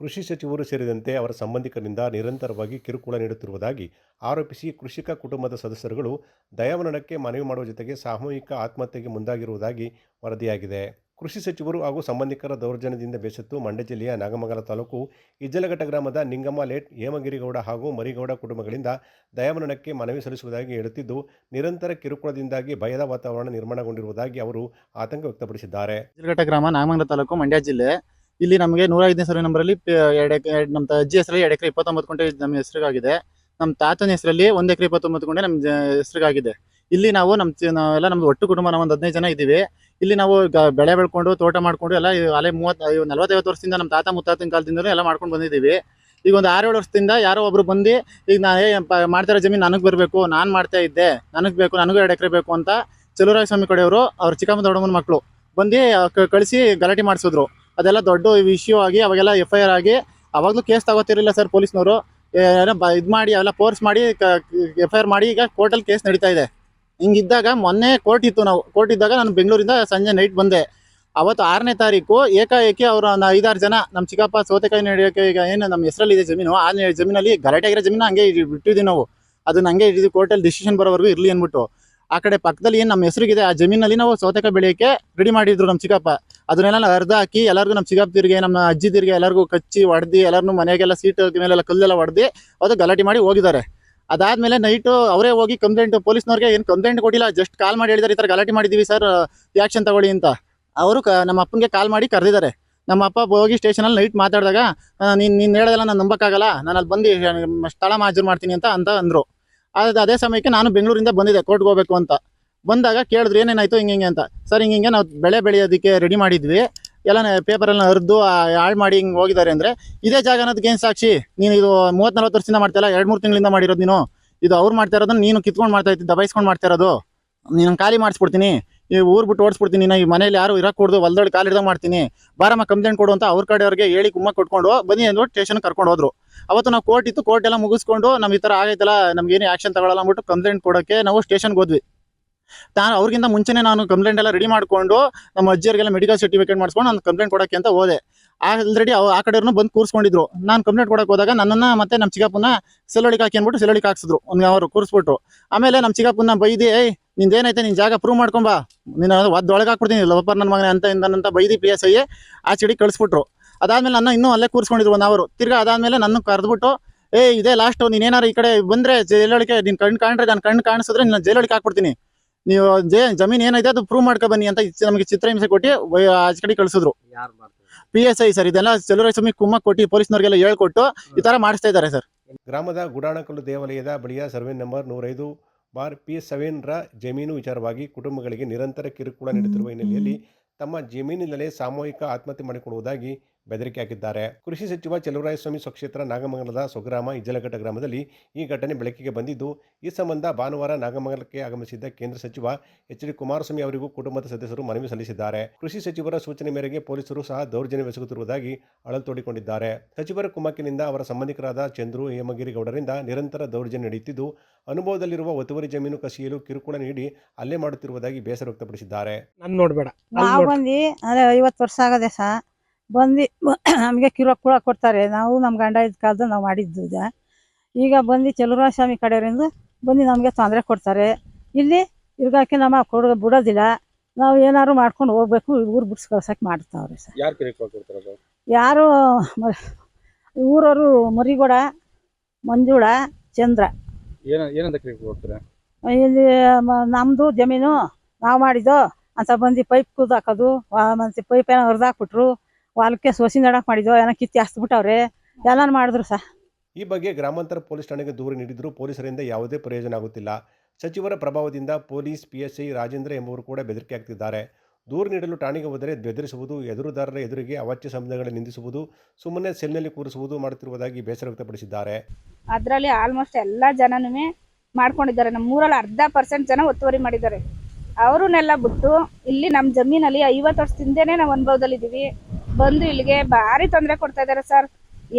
ಕೃಷಿ ಸಚಿವರು ಸೇರಿದಂತೆ ಅವರ ಸಂಬಂಧಿಕರಿಂದ ನಿರಂತರವಾಗಿ ಕಿರುಕುಳ ನೀಡುತ್ತಿರುವುದಾಗಿ ಆರೋಪಿಸಿ ಕೃಷಿಕ ಕುಟುಂಬದ ಸದಸ್ಯರುಗಳು ದಯಾಮರಣಕ್ಕೆ ಮನವಿ ಮಾಡುವ ಜೊತೆಗೆ ಸಾಮೂಹಿಕ ಆತ್ಮಹತ್ಯೆಗೆ ಮುಂದಾಗಿರುವುದಾಗಿ ವರದಿಯಾಗಿದೆ. ಕೃಷಿ ಸಚಿವರು ಹಾಗೂ ಸಂಬಂಧಿಕರ ದೌರ್ಜನ್ಯದಿಂದ ಬೇಸತ್ತು ಮಂಡ್ಯ ಜಿಲ್ಲೆಯ ನಾಗಮಂಗಲ ತಾಲೂಕು ಇಜ್ಜಲಘಟ್ಟ ಗ್ರಾಮದ ನಿಂಗಮ್ಮ ಲೇಟ್ ಹೇಮಗಿರಿಗೌಡ ಹಾಗೂ ಮರಿಗೌಡ ಕುಟುಂಬಗಳಿಂದ ದಯಾಮರಣಕ್ಕೆ ಮನವಿ ಸಲ್ಲಿಸುವುದಾಗಿ ಹೇಳುತ್ತಿದ್ದು, ನಿರಂತರ ಕಿರುಕುಳದಿಂದಾಗಿ ಭಯದ ವಾತಾವರಣ ನಿರ್ಮಾಣಗೊಂಡಿರುವುದಾಗಿ ಅವರು ಆತಂಕ ವ್ಯಕ್ತಪಡಿಸಿದ್ದಾರೆ. ಇಜ್ಜಲಘಟ್ಟ ಗ್ರಾಮ ನಾಗಮಂಗಲ ತಾಲೂಕು ಮಂಡ್ಯ ಜಿಲ್ಲೆ ಇಲ್ಲಿ ನಮಗೆ ನೂರ ಐದನೇ ಸರ್ವೆ ನಂಬರಲ್ಲಿ ಎರಡು ನಮ್ಮ ಅಜ್ಜಿ ಹೆಸರಲ್ಲಿ ಎರಡು ಎಕರೆ ಇಪ್ಪತ್ತೊಂಬತ್ತು ಗುಂಟೆ ನಮ್ಮ ಹೆಸರಿಗಾಗಿದೆ. ನಮ್ಮ ತಾತನ ಹೆಸರಲ್ಲಿ ಒಂದು ಎಕರೆ ಇಪ್ಪತ್ತೊಂಬತ್ತು ಗುಂಟೆ ನಮ್ಮ ಹೆಸರಿಗಾಗಿದೆ. ಇಲ್ಲಿ ನಾವು ನಮ್ಮ ನಾವೆಲ್ಲ ನಮ್ದು ಒಟ್ಟು ಕುಟುಂಬ ನಾವು ಒಂದು ಹದಿನೈದು ಜನ ಇದ್ದೀವಿ. ಇಲ್ಲಿ ನಾವು ಬೆಳೆ ಬೆಳ್ಕೊಂಡು, ತೋಟ ಮಾಡ್ಕೊಂಡು, ಎಲ್ಲ ಅಲೆ ಮೂವತ್ತು ನಲ್ವತ್ತೈವತ್ತು ವರ್ಷದಿಂದ ನಮ್ಮ ತಾತ ಮುತ್ತಾತನ ಕಾಲದಿಂದಲೂ ಎಲ್ಲ ಮಾಡ್ಕೊಂಡು ಬಂದಿದ್ದೀವಿ. ಈಗ ಒಂದು ಆರೇಳು ವರ್ಷದಿಂದ ಯಾರೋ ಒಬ್ರು ಬಂದು, ಈಗ ನಾ ಮಾಡ್ತಿರೋ ಜಮೀನು ನನಗೆ ಬರಬೇಕು, ನಾನು ಮಾಡ್ತಾ ಇದ್ದೆ, ನನಗೆ ಬೇಕು, ನನಗೂ ಎರಡು ಎಕರೆ ಬೇಕು ಅಂತ ಚಲುವರಾಯ ಸ್ವಾಮಿ ಕಡೆಯವರು ಅವ್ರ ಚಿಕ್ಕಮ್ಮ ದೊಡ್ಡಮ್ಮನ ಮಕ್ಕಳು ಬಂದು ಕಳಿಸಿ ಗಲಾಟೆ ಮಾಡಿಸಿದ್ರು. ಅದೆಲ್ಲ ದೊಡ್ಡ ಆಗಿ ಅವಾಗೆಲ್ಲ ಎಫ್ ಐ ಆರ್ ಆಗಿ ಅವಾಗಲೂ ಕೇಸ್ ತಗೋತಿರಲಿಲ್ಲ ಸರ್ ಪೊಲೀಸ್ನವರು. ಏನೋ ಇದು ಮಾಡಿ, ಅವೆಲ್ಲ ಫೋರ್ಸ್ ಮಾಡಿ ಎಫ್ ಐ ಆರ್ ಮಾಡಿ ಈಗ ಕೋರ್ಟಲ್ಲಿ ಕೇಸ್ ನಡೀತಾ ಇದೆ. ಹಿಂಗಿದ್ದಾಗ ಮೊನ್ನೆ ಕೋರ್ಟ್ ಇತ್ತು ನಾವು. ಕೋರ್ಟ್ ಇದ್ದಾಗ ನಾನು ಬೆಂಗಳೂರಿಂದ ಸಂಜೆ ನೈಟ್ ಬಂದೆ. ಅವತ್ತು ಆರನೇ ತಾರೀಕು ಏಕಾಏಕಿ ಅವರು ಐದಾರು ಜನ ನಮ್ಮ ಚಿಕ್ಕಪ್ಪ ಸೌತೆಕಾಯಿ ನಡೆಯೋಕೆ ಈಗ ಏನು ನಮ್ಮ ಹೆಸರಲ್ಲಿದೆ ಜಮೀನು, ಆ ಜಮೀನಲ್ಲಿ ಗಲಾಟೆ ಆಗಿರೋ ಜಮೀನು ಹಂಗೆ ಬಿಟ್ಟಿದ್ದೀವಿ ನಾವು. ಅದನ್ನ ಹಂಗೆ ಇಟ್ಟಿದ್ದೀವಿ ಕೋರ್ಟಲ್ಲಿ ಡಿಸಿಷನ್ ಬರೋವರೆಗೂ ಇರಲಿ ಅಂದ್ಬಿಟ್ಟು. ಆ ಕಡೆ ಪಕ್ಕದಲ್ಲಿ ಏನು ನಮ್ಮ ಹೆಸರಿಗಿದೆ, ಆ ಜಮೀನಲ್ಲಿ ನಾವು ಸೌತೆಕಾಯಿ ಬೆಳೆಯೋಕ್ಕೆ ರೆಡಿ ಮಾಡಿದ್ರು ನಮ್ಮ ಚಿಕ್ಕಪ್ಪ. ಅದನ್ನೆಲ್ಲ ಅರ್ಧ ಹಾಕಿ ಎಲ್ಲರಿಗೂ ನಮ್ಮ ಚಿಕ್ಕಪ್ಪದಿರಿಗೆ ನಮ್ಮ ಅಜ್ಜಿದಿರಿಗೆ ಎಲ್ಲರಿಗೂ ಕಚ್ಚಿ ಹೊಡೆದು ಎಲ್ಲರನ್ನೂ ಮನೆಗೆಲ್ಲ ಸೀಟ್ ಮೇಲೆಲ್ಲ ಕಲ್ಲೆಲ್ಲ ಹೊಡೆದು ಅದು ಗಲಾಟೆ ಮಾಡಿ ಹೋಗಿದ್ದಾರೆ. ಅದಾದಮೇಲೆ ನೈಟು ಅವರೇ ಹೋಗಿ ಕಂಪ್ಲೇಂಟ್ ಪೊಲೀಸ್ನವ್ರಿಗೆ ಏನು ಕಂಪ್ಲೇಂಟ್ ಕೊಟ್ಟಿಲ್ಲ ಜಸ್ಟ್ ಕಾಲ್ ಮಾಡಿ ಹೇಳಿದಾರೆ ಈ ಥರ ಗಲಾಟೆ ಮಾಡಿದ್ದೀವಿ ಸರ್ ಆ್ಯಕ್ಷನ್ ತಗೊಳ್ಳಿ ಅಂತ. ಅವರು ಕ, ನಮ್ಮ ಅಪ್ಪನಿಗೆ ಕಾಲ್ ಮಾಡಿ ಕರೆದಿದ್ದಾರೆ. ನಮ್ಮ ಅಪ್ಪ ಹೋಗಿ ಸ್ಟೇಷನಲ್ಲಿ ನೈಟ್ ಮಾತಾಡಿದಾಗ ನೀನು ನೀನು ಹೇಳೋದೆಲ್ಲ ನಾನು ನಂಬಕ್ಕಾಗಲ್ಲ, ನಾನು ಅಲ್ಲಿ ಬಂದು ಸ್ಥಳ ಮಾಜೂರು ಮಾಡ್ತೀನಿ ಅಂತ ಅಂತ ಅಂದರು. ಅದು ಅದೇ ಸಮಯಕ್ಕೆ ನಾನು ಬೆಂಗಳೂರಿಂದ ಬಂದಿದ್ದೆ, ಕೋರ್ಟ್ಗೆ ಹೋಗ್ಬೇಕು ಅಂತ. ಬಂದಾಗ ಕೇಳಿದ್ರು, ಏನೇನಾಯ್ತು, ಹಿಂಗೆ ಹಿಂಗೆ ಅಂತ. ಸರ್, ಹಿಂಗೆ ಹಿಂಗೆ ನಾವು ಬೆಳೆ ಬೆಳೆಯೋದಕ್ಕೆ ರೆಡಿ ಮಾಡಿದ್ವಿ. ಎಲ್ಲ ಪೇಪರೆಲ್ಲ ಹರಿದು ಹಾಳು ಮಾಡಿ ಹಿಂಗೆ ಹೋಗಿದ್ದಾರೆ ಅಂದರೆ, ಇದೇ ಜಾಗ ಅನ್ನೋದಕ್ಕೆ ಏನು ಸಾಕ್ಷಿ? ನೀನು ಇದು ಮೂವತ್ತು ನಲ್ವತ್ತು ವರ್ಷದಿಂದ ಮಾಡ್ತಾಯಿಲ್ಲ ಎರಡು ಮೂರು ತಿಂಗಳಿಂದ ಮಾಡಿರೋದು ನೀನು. ಇದು ಅವ್ರು ಮಾಡ್ತಾ ಇರೋದನ್ನ ನೀನು ಕಿತ್ಕೊಂಡು ಮಾಡ್ತಾ ಇದ್ದಿ ದಬಾಯಿಸ್ಕೊಂಡು ಮಾಡ್ತಾ ಇರೋದು. ನೀನು ಖಾಲಿ ಮಾಡಿಸ್ಬಿಡ್ತೀನಿ. ಈ ಊರು ಬಿಟ್ಟು ಓಡಿಸ್ಬಿಡ್ತೀನಿ ನಾ ಈ ಮನೇಲಿ ಯಾರು ಇರೋ ಕೊಡ್ದು, ಹೊಲ್ದೊಳಗೆ ಕಾಲು ಹಿಡ್ದಂಗೆ ಮಾಡ್ತೀನಿ. ಬಾರಮ್ಮ, ಕಂಪ್ಲೇಂಟ್ ಕೊಡು ಅಂತ ಅವ್ರ ಕಡೆಯವ್ರಿಗೆ ಹೇಳಿ ಕುಮ್ಮ ಕೊಟ್ಕೊಂಡು ಬನ್ನಿ ಅಂದ್ಬಿಟ್ಟು ಸ್ಟೇಷನ್ ಕರ್ಕೊಂಡು ಹೋದ್ರು. ಅವತ್ತು ನಾವು ಕೋರ್ಟ್ ಇತ್ತು ಕೋರ್ಟ್ ಎಲ್ಲ ಮುಗಿಸ್ಕೊಂಡು ನಮ್ಗೆ ಈ ಥರ ಆಗೈತಲ್ಲ, ನಮ್ಗೆ ಏನು ಆ್ಯಕ್ಷನ್ ತಗೊಳ್ಳಲ್ಲ ಅಂದ್ಬಿಟ್ಟು ಕಂಪ್ಲೇಂಟ್ ಕೊಡೋಕ್ಕೆ ನಾವು ಸ್ಟೇಷನ್ಗೆ ಹೋದ್ವಿ. ನಾನು ಅವ್ರಿಗಿಂತ ಮುಂಚೆನೇ ನಾನು ಕಂಪ್ಲೇಂಟ್ ಎಲ್ಲ ರೆಡಿ ಮಾಡಿಕೊಂಡು ನಮ್ಮ ಅಜ್ಜಿಯರಿಗೆಲ್ಲ ಮೆಡಿಕಲ್ ಸರ್ಟಿಫಿಕೇಟ್ ಮಾಡಿಸ್ಕೊಂಡು ನಾನು ಕಂಪ್ಲೇಂಟ್ ಕೊಡೋಕ್ಕೆ ಅಂತ ಹೋದೆ. ಆಲ್ರೆಡಿ ಆ ಕಡೆಯವ್ರನ್ನ ಬಂದು ಕೂರಿಸ್ಕೊಂಡಿದ್ರು. ನಾನು ಕಂಪ್ಲೇಂಟ್ ಕೊಡೋಕೆ ಹೋದಾಗ ನನ್ನನ್ನು ಮತ್ತೆ ನಮ್ಮ ಚಿಕ್ಕಪ್ಪನ ಸೆಲ್ಲೊಳಿಗೆ ಹಾಕಿ ಅಂದ್ಬಿಟ್ಟು ಹಾಕ್ಸಿದ್ರು. ಒಂದು ಅವರು ಕೂರಿಸ್ಬಿಟ್ರು. ಆಮೇಲೆ ನಮ್ಮ ಚಿಕ್ಕಪ್ಪನ ಬೈದಿ, ಏಯ್, ನಿಂದೇನೈತೆ? ನಿನ್ನ ಜಾಗ ಪ್ರೂವ್ ಮಾಡ್ಕೊಂಬಾ. ನೀನು ಒಳಗೆ ಹಾಕ್ಬಿಡ್ತೀನಿ ಲವಪ್ಪ ನನ್ನ ಮಗನೇ ಅಂತ ಇಂದನಂತ ಬೈದಿ ಪಿ ಎಸ್ ಐ ಆ ಚಿಡಿ ಕಳಿಸ್ಬಿಟ್ರು. ಅದಾದ್ಮೇಲೆ ನನ್ನ ಇನ್ನೂ ಅಲ್ಲೇ ಕೂರಿಸ್ಕೊಂಡಿದ್ರು ಒಂದು ಅವರು ತಿರ್ಗಾ ಅದಾದ್ಮೇಲೆ ನನ್ನ ಕರೆದ್ಬಿಟ್ಟು ಏ ಇದೇ ಲಾಸ್ಟ್ ನೀನೇನಾರು ಈ ಕಡೆ ಬಂದ್ರೆ ಜೈಲೊಳಗೆ ನಿನ್ ಕಣ್ಣು ಕಾಣ್ರೆ ನಾನು ಕಣ್ಣು ಕಾಣಿಸಿದ್ರೆ ನಿನ್ನ ಜೈಲೊಳಗೆ ಹಾಕ್ಬಿಡ್ತೀನಿ. ನೀವು ಜೇ ಜಮೀನ್ ಏನೈತೆ ಅದು ಪ್ರೂವ್ ಮಾಡ್ಕೊ ಬನ್ನಿ ಅಂತ ನಮಗೆ ಚಿತ್ರಹಿಂಸೆ ಕೊಟ್ಟು ಆಚೆ ಕಡೆ ಕಳಿಸಿದ್ರು. ಪಿ ಎಸ್ ಐ ಸರ್ ಇದೆಲ್ಲ ಸ್ವಾಮಿ ಕುಮ್ಮ ಕೊಟ್ಟು ಪೊಲೀಸ್ನವ್ರಿಗೆಲ್ಲ ಹೇಳ್ಕೊಟ್ಟು ಈ ತರ ಮಾಡಿಸ್ತಾ ಇದ್ದಾರೆ ಸರ್ ಗ್ರಾಮದ ಗುಡಾಣಕಲ್ಲು ದೇವಾಲಯದ ಬಳಿಯ ಸರ್ವೆ ನಂಬರ್ ನೂರೈದು ಬಾರ್ ಪಿ ಸೆವೆನ್ ರ ಜಮೀನು ವಿಚಾರವಾಗಿ ಕುಟುಂಬಗಳಿಗೆ ನಿರಂತರ ಕಿರುಕುಳ ನೀಡುತ್ತಿರುವ ಹಿನ್ನೆಲೆಯಲ್ಲಿ ತಮ್ಮ ಜಮೀನಿನಲ್ಲೇ ಸಾಮೂಹಿಕ ಆತ್ಮಹತ್ಯೆ ಮಾಡಿಕೊಳ್ಳುವುದಾಗಿ ಬೆದರಿಕೆ ಹಾಕಿದ್ದಾರೆ. ಕೃಷಿ ಸಚಿವ ಚೆಲುವರಾಯಸ್ವಾಮಿ ಸ್ವಕ್ಷೇತ್ರ ನಾಗಮಂಗಲದ ಸ್ವಗ್ರಾಮ ಇಜ್ಜಲಘಟ್ಟ ಗ್ರಾಮದಲ್ಲಿ ಈ ಘಟನೆ ಬೆಳಕಿಗೆ ಬಂದಿದ್ದು ಈ ಸಂಬಂಧ ಭಾನುವಾರ ನಾಗಮಂಗಲಕ್ಕೆ ಆಗಮಿಸಿದ್ದ ಕೇಂದ್ರ ಸಚಿವ ಎಚ್ ಡಿ ಕುಮಾರಸ್ವಾಮಿ ಅವರಿಗೂ ಕುಟುಂಬದ ಸದಸ್ಯರು ಮನವಿ ಸಲ್ಲಿಸಿದ್ದಾರೆ. ಕೃಷಿ ಸಚಿವರ ಸೂಚನೆ ಮೇರೆಗೆ ಪೊಲೀಸರು ಸಹ ದೌರ್ಜನ್ಯವೆಸಗುತ್ತಿರುವುದಾಗಿ ಅಳಲು ತೋಡಿಕೊಂಡಿದ್ದಾರೆ ಸಚಿವರ ಕುಮ್ಮಕ್ಕಿನಿಂದ ಅವರ ಸಂಬಂಧಿಕರಾದ ಚಂದ್ರು ಹೇಮಗಿರಿ ಗೌಡರಿಂದ ನಿರಂತರ ದೌರ್ಜನ್ಯ ನಡೆಯುತ್ತಿದ್ದು ಅನುಭವದಲ್ಲಿರುವ ಒತ್ತುವರಿ ಜಮೀನು ಕಸಿಯಲು ಕಿರುಕುಳ ನೀಡಿ ಹಲ್ಲೆ ಮಾಡುತ್ತಿರುವುದಾಗಿ ಬೇಸರ ವ್ಯಕ್ತಪಡಿಸಿದ್ದಾರೆ. ನಾನು ನೋಡಬೇಡ. ಅಲ್ಲಿ ನಾವು ನೋಡು. ಬಂದು ಅದೇ ಐವತ್ತು ವರ್ಷ ಆಗದೆ ಸಹ ಬಂದು ನಮಗೆ ಕಿರುಕುಳ ಕೊಡ್ತಾರೆ. ನಾವು ನಮ್ಮ ಗಂಡ ಇದ್ದ ಕಾಲದ ನಾವು ಮಾಡಿದ್ದು ಈಗ. ಈಗ ಬಂದು ಚಲುವರಾಯ ಸ್ವಾಮಿ ಕಡೆಯವರಿಂದ ಬಂದು ನಮಗೆ ತೊಂದರೆ ಕೊಡ್ತಾರೆ. ಇಲ್ಲಿ ಇರ್ಗಾಕಿ ನಮ್ಮ ಕೊಡ ಬಿಡೋದಿಲ್ಲ. ನಾವು ಏನಾದ್ರು ಮಾಡ್ಕೊಂಡು ಹೋಗ್ಬೇಕು ಊರು ಬಿಡ್ಸ್ ಕಳ್ಸಕ್ಕೆ ಮಾಡ್ತಾವ್ರೆ ಸರ್. ಯಾರ್ ಊರವರು ಮರಿಗೋಡ ಮಂಜುಳ ಚಂದ್ರ. ಇಲ್ಲಿ ನಮ್ಮದು ನಮ್ದು ಜಮೀನು ನಾವು ಮಾಡಿದ್ದು ಅಂತ ಬಂದು ಪೈಪ್ ಕುದಾಕೋದು ಮತ್ತೆ ಪೈಪ್ ಏನೋ ಹರಿದಾಕ್ಬಿಟ್ರು ಹೊಲಕ್ಕೆ ಸೋಸಿ ನಡಕ್ ಮಾಡಿದ್ವು ಏನೋ ಕಿತ್ತಿ ಹಸ್ಬಿಟ್ಟವ್ರೆ ಎಲ್ಲಾನು ಮಾಡಿದ್ರು ಸಹ ಈ ಬಗ್ಗೆ ಗ್ರಾಮಾಂತರ ಪೊಲೀಸ್ ಠಾಣೆಗೆ ದೂರು ನೀಡಿದ್ರು ಪೊಲೀಸರಿಂದ ಯಾವುದೇ ಪ್ರಯೋಜನ ಆಗುತ್ತಿಲ್ಲ. ಸಚಿವರ ಪ್ರಭಾವದಿಂದ ಪೊಲೀಸ್ ಪಿಎಸ್ಐ ರಾಜೇಂದ್ರ ಎಂಬುವರು ಕೂಡ ಬೆದರಿಕೆ ಆಗ್ತಿದ್ದಾರೆ ದೂರು ನೀಡಲು ಠಾಣೆಗೆ ಹೋದರೆ ಬೆದರಿಸುವುದು ಎದುರುದಾರರ ಎದುರಿಗೆ ಅವಾಚ್ಯ ಸಂಬಂಧಗಳ ನಿಂದಿಸುವುದು ಸುಮ್ಮನೆ ಸೆಲ್ನಲ್ಲಿ ಕೂರಿಸುವುದು ಮಾಡುತ್ತಿರುವುದಾಗಿ ಬೇಸರ ವ್ಯಕ್ತಪಡಿಸಿದ್ದಾರೆ. ಅದರಲ್ಲಿ ಆಲ್ಮೋಸ್ಟ್ ಎಲ್ಲ ಜನನೂ ಮಾಡ್ಕೊಂಡಿದ್ದಾರೆ. ನಮ್ಮ ಊರಲ್ಲಿ ಅರ್ಧ ಪರ್ಸೆಂಟ್ ಜನ ಒತ್ತುವರಿ ಮಾಡಿದ್ದಾರೆ. ಅವರನ್ನೆಲ್ಲ ಬಿಟ್ಟು ಇಲ್ಲಿ ನಮ್ಮ ಜಮೀನಲ್ಲಿ ಐವತ್ತು ವರ್ಷದಿಂದನೇ ನಾವು ಅನುಭವದಲ್ಲಿದ್ದೀವಿ. ಬಂದು ಇಲ್ಲಿಗೆ ಭಾರಿ ತೊಂದರೆ ಕೊಡ್ತಾ ಇದ್ದಾರೆ ಸರ್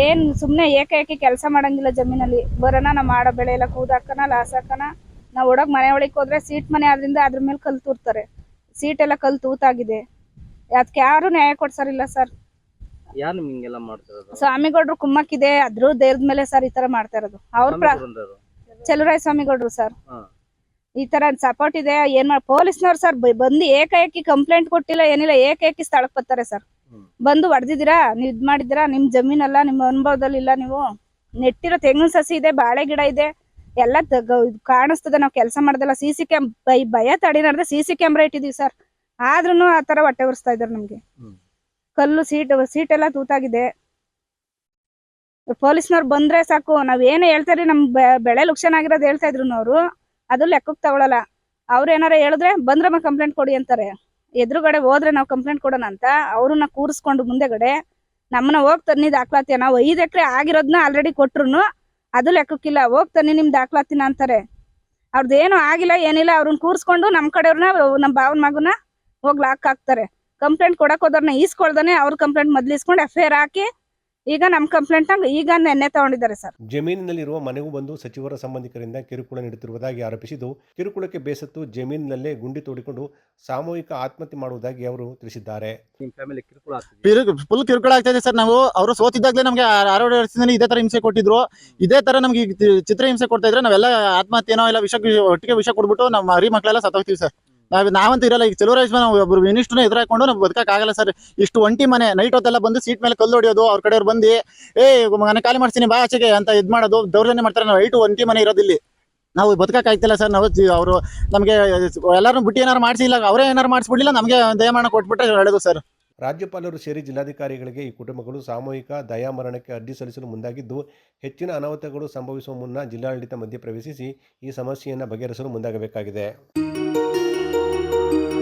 ಏನ್ ಸುಮ್ನೆ ಏಕಾಏಕಿ ಕೆಲಸ ಮಾಡಂಗಿಲ್ಲ ಜಮೀನಲ್ಲಿ. ಬರೋಣ ನಾ ಮಾಡೋ ಬೆಳೆ ಎಲ್ಲ ಕೂದಾಕನ ಲಾಸ್ ಹಾಕನ ನಾವು ಒಡಗ್ ಮನೆ ಒಳಗೆ ಹೋದ್ರೆ ಸೀಟ್ ಮನೆ ಆದ್ರಿಂದ ಅದ್ರ ಮೇಲೆ ಕಲ್ ತೂರ್ತಾರೆ. ಸೀಟ್ ಎಲ್ಲ ಕಲ್ ತೂತಾಗಿದೆ. ಅದಕ್ಕೆ ಯಾರು ನ್ಯಾಯ ಕೊಡ್ಸೋರಿಲ್ಲ ಸರ್ ಯಾರು ಮಾಡ್ತಿರೋದು? ಸ್ವಾಮಿಗೌಡ್ರು ಕುಮ್ಮಕ್ಕಿದೆ ಅದ್ರ ದೇವ್ರದ ಮೇಲೆ ಸರ್ ಈ ತರ ಮಾಡ್ತಾ ಇರೋದು. ಅವ್ರ ಪ್ರ ಚಲುವರಾಯ ಸ್ವಾಮಿಗೌಡ್ರು ಸರ್. ಈ ತರ ಸಪೋರ್ಟ್ ಇದೆ ಏನ್ ಮಾಡ ಪೊಲೀಸ್ನವ್ರು ಸರ್ ಬಂದು ಏಕಾಏಕಿ ಕಂಪ್ಲೇಂಟ್ ಕೊಟ್ಟಿಲ್ಲ ಏನಿಲ್ಲ ಏಕಾಏಕಿ ಸ್ಥಳಕ್ಕೆ ಬರ್ತಾರೆ ಸರ್. ಬಂದು ಹೊಡೆದಿದ್ದೀರಾ? ನೀವ್ ಇದ್ ಮಾಡಿದ್ದೀರಾ? ನಿಮ್ ಜಮೀನಲ್ಲ ನಿಮ್ಮ ಅನುಭವದಲ್ಲಿ ಇಲ್ಲ ನೀವು? ನೆಟ್ಟಿರೋ ತೆಂಗಿನ ಸಸಿ ಇದೆ ಬಾಳೆ ಗಿಡ ಇದೆ. ಎಲ್ಲ ಕಾಣಿಸ್ತದೆ ನಾವು ಕೆಲಸ ಮಾಡ್ದಲ್ಲ. ಸಿ ಸಿ ಕ್ಯಾಮ್ ಭಯ ತಡಿ ನಡೆದ ಸಿ ಸಿ ಕ್ಯಾಮ್ರಾ ಇಟ್ಟಿದೀವಿ ಸರ್. ಆದ್ರೂ ಆ ತರ ಹೊಟ್ಟೆ ಉರಿಸ್ತಾ ಇದಾರೆ ನಮ್ಗೆ. ಕಲ್ಲು ಸೀಟ್ ಸೀಟ್ ಎಲ್ಲ ತೂತಾಗಿದೆ. ಪೊಲೀಸ್ನವ್ರು ಬಂದ್ರೆ ಸಾಕು. ನಾವ್ ಏನೇ ಹೇಳ್ತಾರಿ ನಮ್ ಬೆಳೆ ಲುಕ್ಷನ್ ಆಗಿರೋದು ಹೇಳ್ತಾ ಇದ್ರು ಅವರು ಅದು ಲೆಕ್ಕಕ್ಕೆ ತಗೊಳಲ್ಲ. ಅವ್ರು ಏನಾರ ಹೇಳಿದ್ರೆ ಬಂದ್ರಮ್ಮ ಕಂಪ್ಲೇಂಟ್ ಕೊಡಿ ಅಂತಾರೆ. ಎದುರುಗಡೆ ಹೋದ್ರೆ ನಾವು ಕಂಪ್ಲೇಂಟ್ ಕೊಡೋಣ ಅಂತ ಅವ್ರನ್ನ ಕೂರಿಸ್ಕೊಂಡು ಮುಂದೆಗಡೆ ನಮ್ಮನ್ನ ಹೋಗ್ ತನ್ನಿ ದಾಖಲಾತಿಯ? ನಾವು ಐದು ಎಕರೆ ಆಗಿರೋದನ್ನ ಆಲ್ರೆಡಿ ಕೊಟ್ರು ಅದು ಲೆಕ್ಕಕ್ಕಿಲ್ಲ. ಹೋಗ್ ತನ್ನಿ ನಿಮ್ ದಾಖಲಾತಿನ ಅಂತಾರೆ. ಅವ್ರದ್ದೇನು ಆಗಿಲ್ಲ, ಏನಿಲ್ಲ, ಅವ್ರನ್ನ ಕೂರಿಸ್ಕೊಂಡು ನಮ್ಮ ಕಡೆಯವ್ರನ್ನ ನಮ್ಮ ಭಾವನ ಮಗನ ಹೋಗ್ ಲಾಕ್ ಹಾಕ್ತಾರೆ. ಕಂಪ್ಲೇಂಟ್ ಕೊಡಕ್ ಹೋದವ್ರನ್ನ ಈಸ್ಕೊಳ್ದಾನೆ ಅವ್ರ ಕಂಪ್ಲೇಂಟ್ ಮೊದ್ಲು ಇಸ್ಕೊಂಡು ಎಫ್ ಐ ಆರ್ ಹಾಕಿ ಈಗ ನಮ್ ಕಂಪ್ಲೇಂಟ್ ಈಗ ನೆನ್ನೆ ತಗೊಂಡಿದ್ದಾರೆ ಸರ್. ಜಮೀನಿನಲ್ಲಿರುವ ಮನೆಗೂ ಬಂದು ಸಚಿವರ ಸಂಬಂಧಿಕರಿಂದ ಕಿರುಕುಳ ನೀಡುತ್ತಿರುವುದಾಗಿ ಆರೋಪಿಸಿದ್ದು ಕಿರುಕುಳಕ್ಕೆ ಬೇಸತ್ತು ಜಮೀನಿನಲ್ಲೇ ಗುಂಡಿ ತೋಡಿಕೊಂಡು ಸಾಮೂಹಿಕ ಆತ್ಮಹತ್ಯೆ ಮಾಡುವುದಾಗಿ ಅವರು ತಿಳಿಸಿದ್ದಾರೆ. ನಿಮ್ ಫ್ಯಾಮಿಲಿ ಕಿರುಕುಳ ಆಗ್ತಿದೆ ಫುಲ್ ಕಿರುಕುಳ ಆಗ್ತಾ ಇದೆ ಸರ್ ನಾವು. ಅವರು ಸೋತಿದ್ದಾಗಲೇ ನಮಗೆ ಆರೋಗ್ಯ ವರ್ಷದಲ್ಲಿ ಇದೇ ತರ ಹಿಂಸೆ ಕೊಟ್ಟಿದ್ರು. ಇದೇ ತರ ನಮ್ಗೆ ಚಿತ್ರ ಹಿಂಸೆ ಕೊಡ್ತಾ ಇದ್ರೆ ನಾವೆಲ್ಲ ಆತ್ಮಹತ್ಯೆನೋ ಇಲ್ಲ ವಿಷ ಒಟ್ಟಿಗೆ ವಿಷ ಕೊಡ್ಬಿಟ್ಟು ನಮ್ಮ ಹರಿ ಮಕ್ಕಳೆಲ್ಲ ಸತ್ತೋಗ್ತೀವಿ ಸರ್. ನಾವ್ ನಾವಂತೂ ಇರಲ್ಲ. ಈಗ ಚಲೋ ನಾವು ಒಬ್ಬರು ಮಿನಿಸ್ಟರ್ನ ಎದುರಾಕೊಂಡು ನಾವು ಬದುಕಾಗಲ್ಲ ಸರ್. ಇಷ್ಟು ಒಂಟಿ ಮನೆ ನೈಟ್ ಹೊತ್ತೆಲ್ಲ ಬಂದು ಸೀಟ್ ಮೇಲೆ ಕಲ್ಲು ಹೊಡಿಯೋದು, ಅವ್ರ ಕಡೆಯವ್ರು ಬಂದು, ಏ ಮನೆ ಖಾಲಿ ಮಾಡ್ತೀನಿ ಬಾ ಆಚೆಗೆ ಅಂತ ಇದು ಮಾಡೋದು, ದೌರ್ಜನ್ಯ ಮಾಡ್ತಾರೆ. ನಾವು ಐಟು ಒಂಟಿ ಮನೆ ಇರೋದಿಲ್ಲಿ ನಾವು ಬದುಕಾಗ್ತಿಲ್ಲ ಸರ್. ನಾವು ಅವರು ನಮಗೆ ಎಲ್ಲರೂ ಬಿಟ್ಟು ಏನಾರು ಮಾಡಿಸಿಲ್ಲ ಅವರೇ ಏನಾರು ಮಾಡಿಸ್ಬಿಡ್ಲಿಲ್ಲ, ನಮಗೆ ದಯಮಾನ ಕೊಟ್ಬಿಟ್ರೆ ಹೇಳೋದು ಸರ್. ರಾಜ್ಯಪಾಲರು ಸೇರಿ ಜಿಲ್ಲಾಧಿಕಾರಿಗಳಿಗೆ ಈ ಕುಟುಂಬಗಳು ಸಾಮೂಹಿಕ ದಯಾಮರಣಕ್ಕೆ ಅರ್ಜಿ ಸಲ್ಲಿಸಲು ಮುಂದಾಗಿದ್ದು, ಹೆಚ್ಚಿನ ಅನಾಹುತಗಳು ಸಂಭವಿಸುವ ಮುನ್ನ ಜಿಲ್ಲಾಡಳಿತ ಮಧ್ಯಪ್ರವೇಶಿಸಿ ಈ ಸಮಸ್ಯೆಯನ್ನು ಬಗೆಹರಿಸಲು ಮುಂದಾಗಬೇಕಾಗಿದೆ.